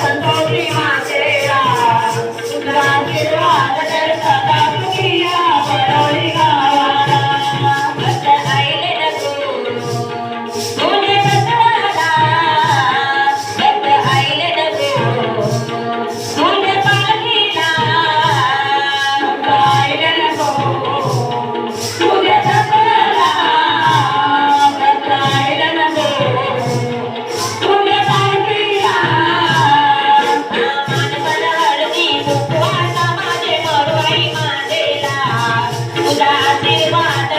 సంతోషి మా చేయ Yeah,